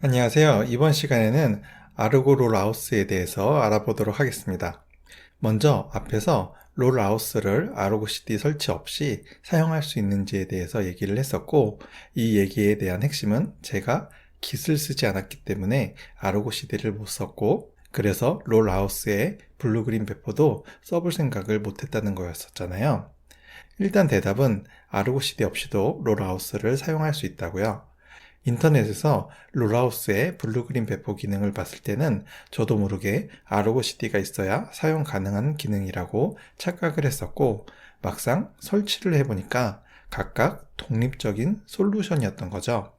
안녕하세요. 이번 시간에는 아르고 롤하우스에 대해서 알아보도록 하겠습니다. 먼저 앞에서 롤하우스를 아르고 CD 설치 없이 사용할 수 있는지에 대해서 얘기를 했었고 이 얘기에 대한 핵심은 제가 깃을 쓰지 않았기 때문에 아르고 CD를 못 썼고 그래서 롤하우스에 블루그린 배포도 써볼 생각을 못했다는 거였었잖아요. 일단 대답은 아르고 CD 없이도 롤하우스를 사용할 수 있다고요. 인터넷에서 롤하우스의 블루그린 배포 기능을 봤을 때는 저도 모르게 아르고 CD가 있어야 사용 가능한 기능이라고 착각을 했었고 막상 설치를 해보니까 각각 독립적인 솔루션이었던 거죠.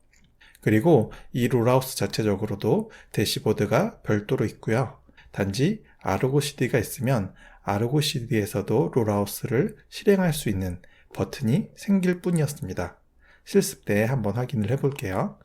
그리고 이 롤하우스 자체적으로도 대시보드가 별도로 있고요. 단지 아르고 CD가 있으면 아르고 CD에서도 롤하우스를 실행할 수 있는 버튼이 생길 뿐이었습니다. 실습 때 한번 확인을 해볼게요.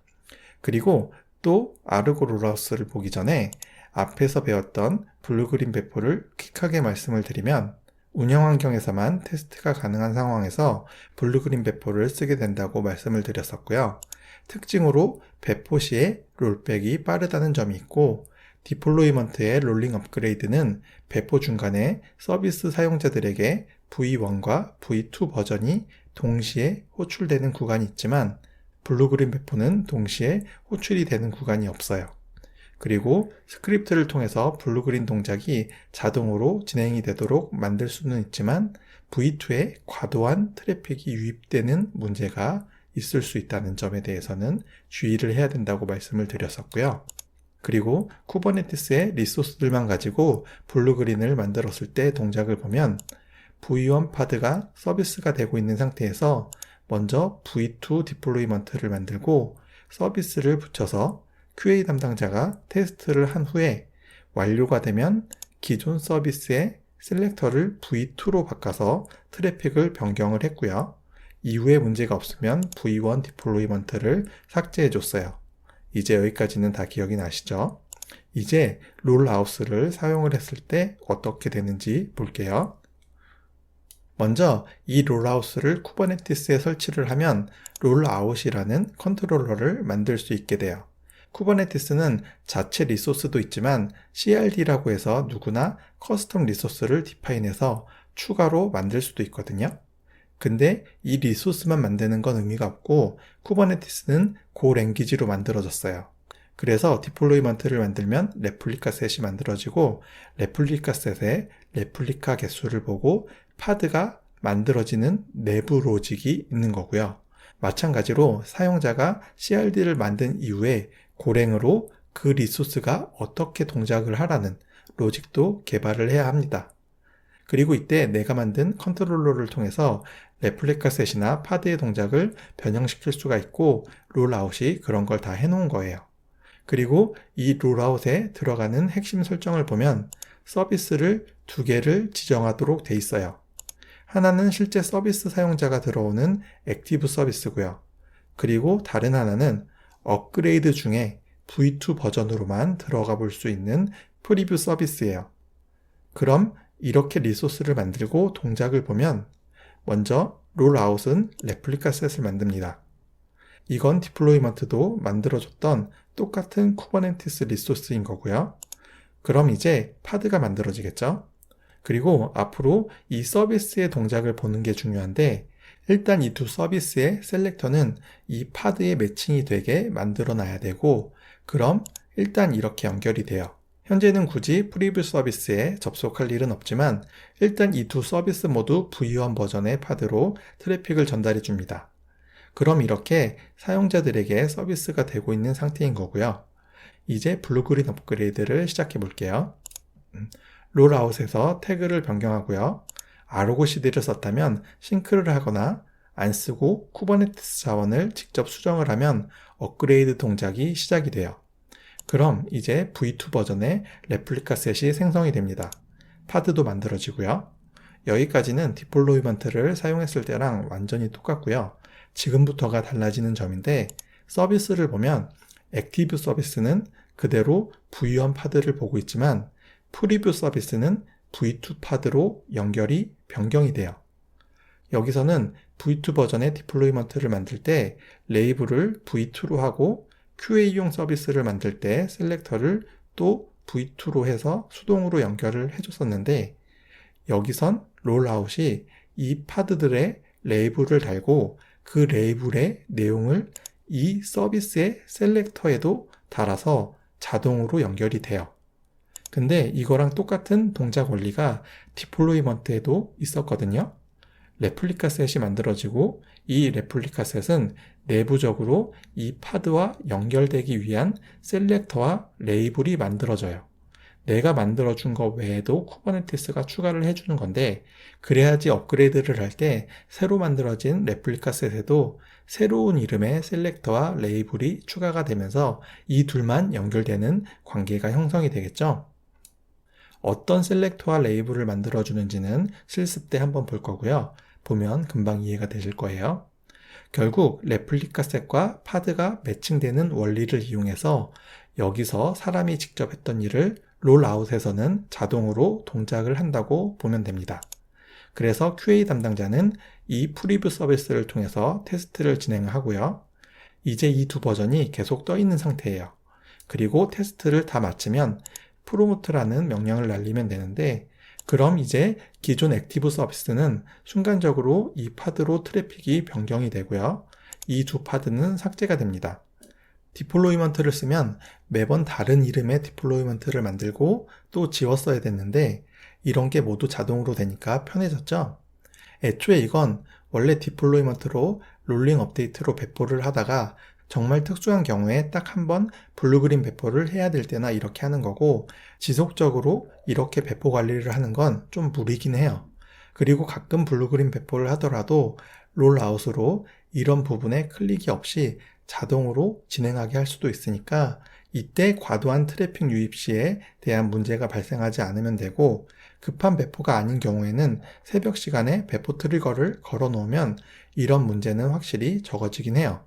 그리고 또 아르고 롤하우스를 보기 전에 앞에서 배웠던 블루그린 배포를 퀵하게 말씀을 드리면 운영 환경에서만 테스트가 가능한 상황에서 블루그린 배포를 쓰게 된다고 말씀을 드렸었고요. 특징으로 배포 시에 롤백이 빠르다는 점이 있고 디플로이먼트의 롤링 업그레이드는 배포 중간에 서비스 사용자들에게 V1과 V2 버전이 동시에 호출되는 구간이 있지만 블루그린 배포는 동시에 호출이 되는 구간이 없어요. 그리고 스크립트를 통해서 블루그린 동작이 자동으로 진행이 되도록 만들 수는 있지만 V2에 과도한 트래픽이 유입되는 문제가 있을 수 있다는 점에 대해서는 주의를 해야 된다고 말씀을 드렸었고요. 그리고 쿠버네티스의 리소스들만 가지고 블루그린을 만들었을 때 동작을 보면 V1 파드가 서비스가 되고 있는 상태에서 먼저 V2 디플로이먼트를 만들고 서비스를 붙여서 QA 담당자가 테스트를 한 후에 완료가 되면 기존 서비스의 셀렉터를 V2로 바꿔서 트래픽을 변경을 했고요. 이후에 문제가 없으면 V1 디플로이먼트를 삭제해 줬어요. 이제 여기까지는 다 기억이 나시죠? 이제 롤하우스를 사용을 했을 때 어떻게 되는지 볼게요. 먼저 이 롤하우스를 쿠버네티스에 설치를 하면 롤아웃이라는 컨트롤러를 만들 수 있게 돼요. 쿠버네티스는 자체 리소스도 있지만 CRD라고 해서 누구나 커스텀 리소스를 디파인해서 추가로 만들 수도 있거든요. 근데 이 리소스만 만드는 건 의미가 없고 쿠버네티스는 고 랭귀지로 만들어졌어요. 그래서 디플로이먼트를 만들면 레플리카 셋이 만들어지고 레플리카 셋의 레플리카 개수를 보고 파드가 만들어지는 내부 로직이 있는 거고요. 마찬가지로 사용자가 CRD를 만든 이후에 고랭으로 그 리소스가 어떻게 동작을 하라는 로직도 개발을 해야 합니다. 그리고 이때 내가 만든 컨트롤러를 통해서 레플리카 셋이나 파드의 동작을 변형시킬 수가 있고 롤아웃이 그런 걸 다 해놓은 거예요. 그리고 이 롤아웃에 들어가는 핵심 설정을 보면 서비스를 두 개를 지정하도록 돼 있어요. 하나는 실제 서비스 사용자가 들어오는 액티브 서비스고요. 그리고 다른 하나는 업그레이드 중에 V2 버전으로만 들어가 볼 수 있는 프리뷰 서비스예요. 그럼 이렇게 리소스를 만들고 동작을 보면 먼저 롤아웃은 레플리카 셋을 만듭니다. 이건 디플로이먼트도 만들어줬던 똑같은 쿠버네티스 리소스인 거고요. 그럼 이제 파드가 만들어지겠죠? 그리고 앞으로 이 서비스의 동작을 보는 게 중요한데 일단 이 두 서비스의 셀렉터는 이 파드에 매칭이 되게 만들어 놔야 되고 그럼 일단 이렇게 연결이 돼요. 현재는 굳이 프리뷰 서비스에 접속할 일은 없지만 일단 이 두 서비스 모두 V1 버전의 파드로 트래픽을 전달해 줍니다. 그럼 이렇게 사용자들에게 서비스가 되고 있는 상태인 거고요. 이제 블루그린 업그레이드를 시작해 볼게요. 음, 롤아웃에서 태그를 변경하고요. 아로고 CD를 썼다면 싱크를 하거나 안 쓰고 쿠버네티스 자원을 직접 수정을 하면 업그레이드 동작이 시작이 돼요. 그럼 이제 V2 버전의 레플리카 셋이 생성이 됩니다. 파드도 만들어지고요. 여기까지는 디플로이먼트를 사용했을 때랑 완전히 똑같고요. 지금부터가 달라지는 점인데 서비스를 보면 액티브 서비스는 그대로 V1 파드를 보고 있지만 프리뷰 서비스는 V2 파드로 연결이 변경이 돼요. 여기서는 V2 버전의 디플로이먼트를 만들 때 레이블을 V2로 하고 QA용 서비스를 만들 때 셀렉터를 또 V2로 해서 수동으로 연결을 해줬었는데 여기선 롤아웃이 이 파드들의 레이블을 달고 그 레이블의 내용을 이 서비스의 셀렉터에도 달아서 자동으로 연결이 돼요. 근데 이거랑 똑같은 동작 원리가 디플로이먼트에도 있었거든요. 레플리카 셋이 만들어지고 이 레플리카 셋은 내부적으로 이 파드와 연결되기 위한 셀렉터와 레이블이 만들어져요. 내가 만들어준 거 외에도 쿠버네티스가 추가를 해주는 건데 그래야지 업그레이드를 할 때 새로 만들어진 레플리카 셋에도 새로운 이름의 셀렉터와 레이블이 추가가 되면서 이 둘만 연결되는 관계가 형성이 되겠죠. 어떤 셀렉터와 레이블을 만들어주는지는 실습 때 한번 볼 거고요. 보면 금방 이해가 되실 거예요. 결국 레플리카 셋과 파드가 매칭되는 원리를 이용해서 여기서 사람이 직접 했던 일을 롤아웃에서는 자동으로 동작을 한다고 보면 됩니다. 그래서 QA 담당자는 이 프리뷰 서비스를 통해서 테스트를 진행하고요. 이제 이 두 버전이 계속 떠 있는 상태예요. 그리고 테스트를 다 마치면 프로모트라는 명령을 날리면 되는데 그럼 이제 기존 액티브 서비스는 순간적으로 이 파드로 트래픽이 변경이 되고요. 이 두 파드는 삭제가 됩니다. 디플로이먼트를 쓰면 매번 다른 이름의 디플로이먼트를 만들고 또 지웠어야 됐는데 이런 게 모두 자동으로 되니까 편해졌죠? 애초에 이건 원래 디플로이먼트로 롤링 업데이트로 배포를 하다가 정말 특수한 경우에 딱 한 번 블루그린 배포를 해야 될 때나 이렇게 하는 거고 지속적으로 이렇게 배포 관리를 하는 건 좀 무리긴 해요. 그리고 가끔 블루그린 배포를 하더라도 롤아웃으로 이런 부분에 클릭이 없이 자동으로 진행하게 할 수도 있으니까 이때 과도한 트래픽 유입 시에 대한 문제가 발생하지 않으면 되고 급한 배포가 아닌 경우에는 새벽 시간에 배포 트리거를 걸어 놓으면 이런 문제는 확실히 적어지긴 해요.